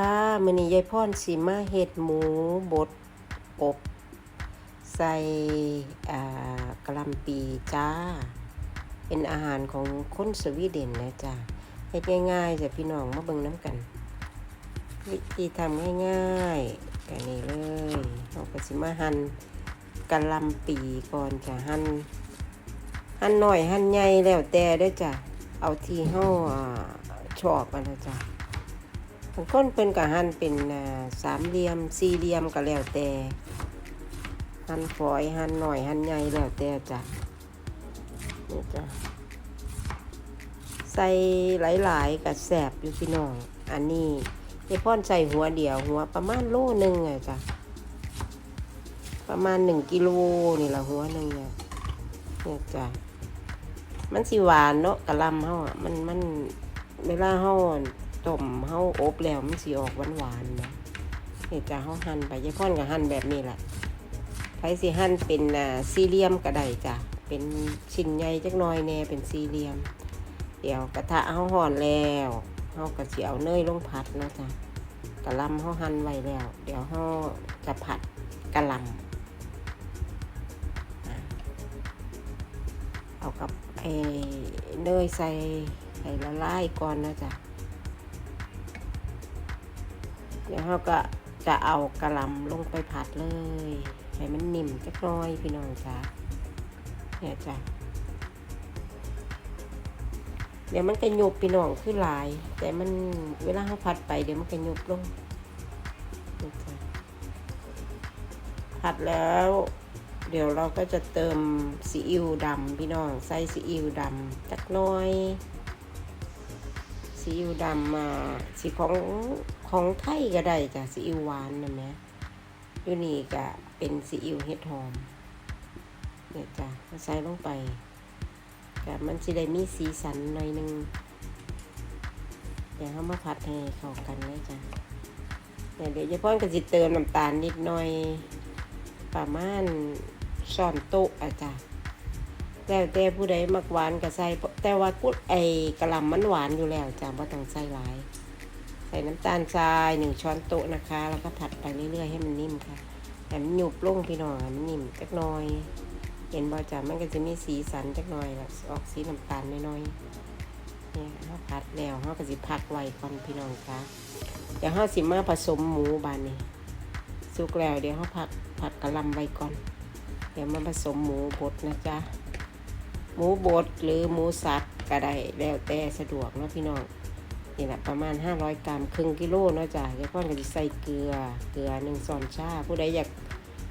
ค่ะมื้อนี้ยายพรสิมาเฮ็ดหมูบดอบใส่อ่ากะหล่ำปีจ้า เป็นอาหารของคนสวีเดนนะจ้ะเฮ็ดง่ายๆจ้ะพี่น้องมาเบิ่งน้ำกัน วิธีทำง่ายๆกันนี้เลยเราก็สิมาหั่นกะหล่ำปีก่อนจ้ะหั่นหั่นหน่อยหั่นใหญ่แล้วแต่เด้จ้ะเอาที่เฮาอ่าชอบอะนะจ้ะ บางคนเป็นกับหั่นเป็นสามเหลี่ยมสี่เหลี่ยมก็แล้วแต่ หั่นฝอยหั่นหน่อยหั่นใหญ่แล้วแต่จ้ะนี่จ้ะใส่หลายๆกับแสบอยู่พี่น้อง อันนี้ยายพ่อนใส่หัวเดียวหัวประมาณโลหนึ่งอะจ้ะประมาณหนึ่งกิโลนี่ละหัวหนึ่งเนี่ยเนี่ยจ้ะมันสิหวานเนาะกะลำเฮาอะมันมันเวลาเฮา ต้มเฮาอบแล้วมันสิออกหวานหวานๆนะนี่จ้ะเฮาหั่นไปยายพ่อนก็หั่นแบบนี้แหละใครสิหั่นเป็นอ่าสี่เหลี่ยมก็ไดจ้ะเป็นชิ้นใหญ่จักหน่อยแน่เป็นสี่เหลี่ยม เดี๋ยวกระทะเฮาห่อนแล้วเฮาก็สิเอาเนยลงผัดนะจ้ะกะลำเฮาหั่นไว้แล้ว เดี๋ยวเฮาจะผัดกะหล่ำเอากับไอ้เนยใส่ให้ละลายก่อนนะจ๊ะ เดี๋ยวเฮาก็จะเอากระลำลงไปผัดเลยให้มันนิ่มจักหน่อยพี่น้องจ้ะเนี่ยจ้ะเดี๋ยวมันก็ยุบพี่น้องคือหลาย แต่มันเวลาเขาผัดไปเดี๋ยวมันก็ยุบลงผัดแล้ว เดี๋ยวเราก็จะเติมซีอิ๊วดำพี่น้องใส่ซีอิ๊วดำจักน้อย ซีอิ๊วดำมาสีของของไทยก็ได้จ้ะซีอิ๊วหวานนะแม่อยู่นี่ก็เป็นซีอิ๊วเห็ดหอมเนี่ยจ้ะก็ใส่ลงไปกับมันสิได้มีสีสันหน่อยหนึงเดี๋ยวเขามาผัดให้เข้ากันเลยจ้ะเดี๋ยวเดี๋ยวจะพ่อนก็สิเติมน้ำตาลนิดหน่อยประมาณช้อนโต๊ะอะจ้ะ แล้วแต่ผู้ใดมักหวานก็ใส่แต่ว่ากุดไอกระลำมันหวานอยู่แล้วจ้ะว่าต้องใส่หลาย ใส่น้ำตาลทรายหนึ่งช้อนโต๊ะนะคะ แล้วก็ผัดไปเรื่อยๆให้มันนิ่มค่ะแต่มันหยุบลงพี่น้องมันนิ่มจักหน่อย เห็นบ่จ้ะมันก็จะมีสีสันจักหน่อยแล้วออกสีน้ำตาลน้อยๆเนี่ยเขาผัดแล้วเขาก็สิพักไว้ก่อนพี่น้องจ้ะเดี๋ยวเขาสิมาผสมหมูบานนี้สุกแล้วเดี๋ยวเขาผักผัดกะลำไว้ก่อน เดี๋ยวมาผสมหมูบดนะจ๊ะ หมูบดหรือหมูสับก็ได้แล้วแต่สะดวกเนาะพี่น้องนี่แหละประมาณ 500 กรัมครึ่งกิโลเนาะจ้ะเดี๋ยวพ่อก็จะใส่เกลือเกลือหนึ่งช้อนชา ผู้ใดอยาก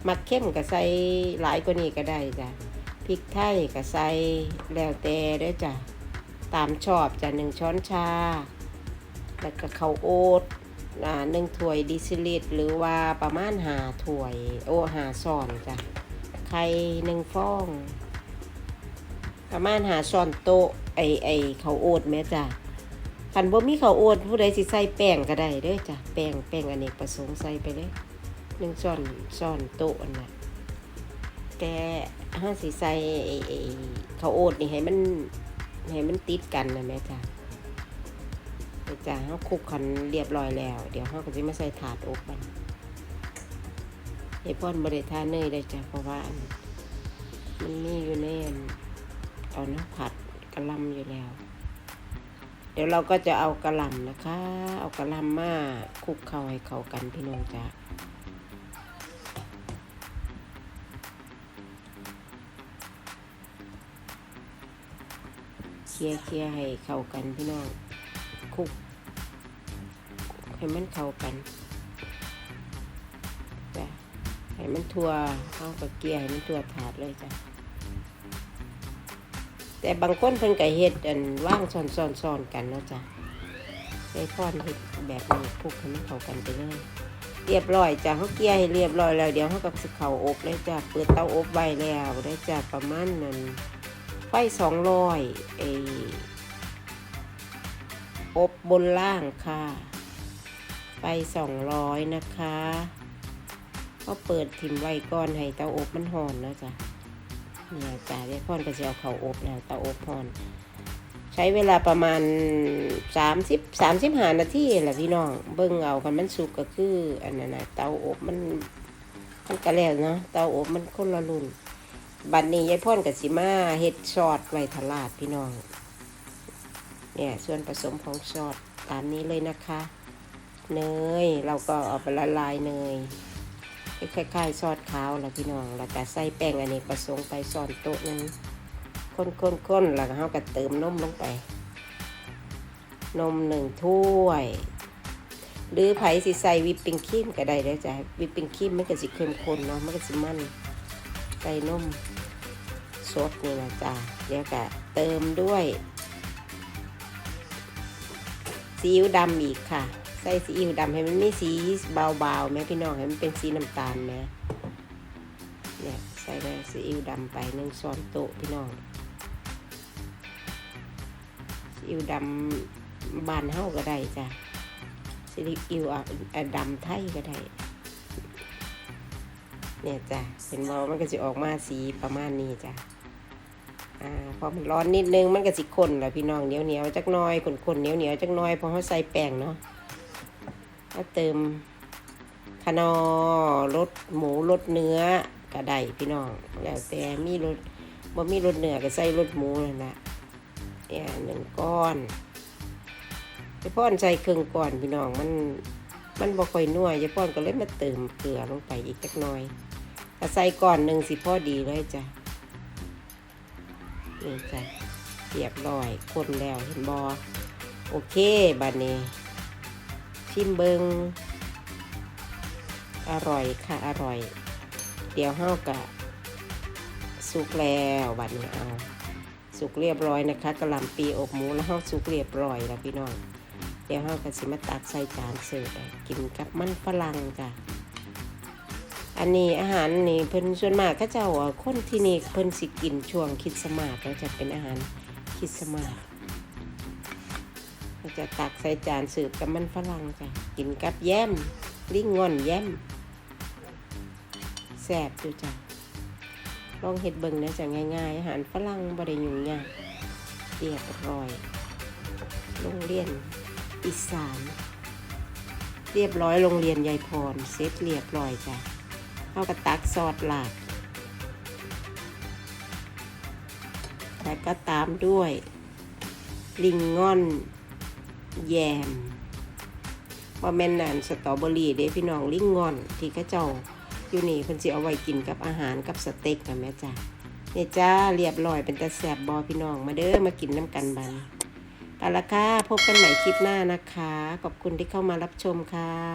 มักเข้มก็ใส่หลายกว่านี้ก็ได้จ้ะพริกไทยก็ใส่แล้วแต่ด้อจ้ะตามชอบจ้ะหนึ่งช้อนชาแล้วก็ข้าวโอ๊ตหนึ่งถ้วยดิซิลิตหรือว่าประมาณหาถ้วยโอหาซอนจ้ะไข่หนึ่งฟอง ประมาณหาช้อนโต๊ะไอไอเขาโอ๊ตแม่จ้ะคันบ่มีเขาโอ๊ตผู้ใดสิใส่แป้งก็ได้เด้อจ้ะแป้งแป้งอเนกประสงค์ใส่ไปเลยหนึ่งช้อนช้อนโต๊ะน่ะแต่ห้าสีใส่ไอไอ้ข้าโอ๊ตนี่ให้มันให้มันติดกันนะแม่จ้ะเดี๋ยวจ้ะเขาคลุกคันเรียบร้อยแล้ว เดี๋ยวเขาก็จะมาใส่ถาดอบมันไอ้พ่อนบริทาเนยได้จ้ะเพราะว่ามันมีอยู่ในอัน เอาน้ำผัดกระหลำอยู่แล้ว เดี๋ยวเราก็จะเอากระหล่ำนะคะ เอากระหล่ำมาคลุกเข้าให้เข้ากันพี่น้องจ้ะเคลียเคลียให้เข้ากันพี่น้องคลุกให้มันเข้ากันจ้ะให้มันทั่วเอากับเกียร์ให้มันทั่วถาดเลยจ้ะ แต่บางคนเพิ่นก็เฮ็ดอันว่างซ้อนซ้อนซ้อนกันเนาะจ้ะไอ้พอนเฮ็ดแบบนี้คลุกให้มันเข้ากันไปเลยเรียบร้อยจ้ะเขาเกลียให้เรียบร้อยแล้วเดี๋ยวเขาก็สิเข้าอบเลยจ้ะเปิดเตาอบไว้แล้วได้จ้ะประมาณนั้นไฟสองร้อยไออบบนล่างค่ะไฟสองร้อยนะคะ ก็เปิดถิ่มไว้ก่อนให้เตาอบมันหอนนะจ๊ะ เนี่ยจ้าได้พ่อนก็จะเอาเขาอบแล้วเตาอบหอนใช้เวลาประมาณสามสิบสามสิบห้านาทีแหละพี่น้อง เบิ่งเอาคันมันสุกก็คืออันนั้นนะเตาอบมันมันก็แล้วเนาะเตาอบมันคนละรุ่นบัดนี้ยายพ่นกับสิมาเฮ็ดซอสไว้ทลาดพี่น้อง เนี่ยส่วนผสมของซอสตามนี้เลยนะคะ เนยเราก็เอาไปละลายเนย คล้ายๆซอสขาวแหละพี่น้องแล้วก็ใส่แป้งอันนี้ผสมไปซ้อนโต๊ะนั้นข้นๆๆแล้วก็เราก็เติมนมลงไป นมหนึ่งถ้วย หรือไผ่สิใส่วิปปิ้งครีมก็ได้แล้วจ้ะวิปปิ้งครีมมันก็สิเข้มข้นเนาะมันก็สิมันใส่นมสดนี่นะจ้ะเดี๋ยวก็เติมด้วยซีอิ๊วดำอีกค่ะ ใส่ซีอิ๊วดำให้มันมีสีเบาๆแม่พี่น้องให้มันเป็นสีน้ำตาลแม่เนี่ยใส่ไปซีอิ๊วดำไปหนึ่งช้อนโต๊ะพี่น้องซีอิ๊วดำบานเฮาก็ได้จ้ะซีอิ๊วอะอะดำไทยก็ได้เนี่ยจ้ะเป็นบอมันก็จะออกมาสีประมาณนี้จ้ะอ่าพอมันร้อนนิดนึงมันก็สิข้นแหละพี่น้องเหนียวเหนียวจักน้อยข้นๆเหนียวเหนียวจักน้อยพอเขาใส่แป้งเนาะ ก็เติมขนอรสหมูรสเนื้อก็ไดพี่น้อง แล้วแต่มีรสบ่มีรสเนื้อก็ใส่รสหมูนั่นแหละเนี่ยหนึ่งก้อนยายป้อนใส่เครื่องก่อนพี่น้องมันมันบ่ค่อยนัวยายป้อนก็เลยมาเติมเกลือลงไปอีกจักหน่อยถ้าใส่ก่อนหนึ่งสิพอดีเลยจ้ะนี่จ้ะเรียบร้อยคนแล้วเห็นบอโอเคบัดนี้ ชิมเบิงอร่อยค่ะอร่อย เดี๋ยวเฮากะสุกแล้วบัดนี้เอา สุกเรียบร้อยนะคะกะหล่ำปีอบหมูแล้วเฮาสุกเรียบร้อยแล้วพี่น้องเดี๋ยวเฮาก็สิมาตักใส่จานเสิร์ฟกินกับมันฝรั่งจ้ะอันนี้อาหารนี่เพิ่นส่วนมากเขาเจ้าอะคนที่นี่เพิ่นสิกินช่วงคิดสมาสแล้วจะเป็นอาหารคิดสมาสเรา จะตักใส่จานเสิร์ฟกับมันฝรั่งจ้ะ กินกับแยมลิงงอนแยมแซ่บดูจ้ะ ลองเฮ็ดเบิ่งนะจ้ะง่ายๆ อาหารฝรั่งบ่ได้ยุ่งยากเรียบร้อยโรงเรียนอีสาน เรียบร้อยโรงเรียนยายพรเสร็จเรียบร้อยจ้ะเอากระตักซอสหลาดแล้วก็ตามด้วยลิงงอน แยมว่าแม่นนานสตรอเบอรี่เด้พี่น้องลิงงอน ที่กระเจ้าอยู่นี่เพิ่นสิเอาไว้กินกับอาหารกับสเต็กนะแม่จ้าเนี่ยจ้าเรียบร้อยเป็นตาแสบบอพี่น้องมาเด้อมากินน้ำกันบันไปละค่ะพบกันใหม่คลิปหน้านะคะ ขอบคุณที่เข้ามารับชมค่ะ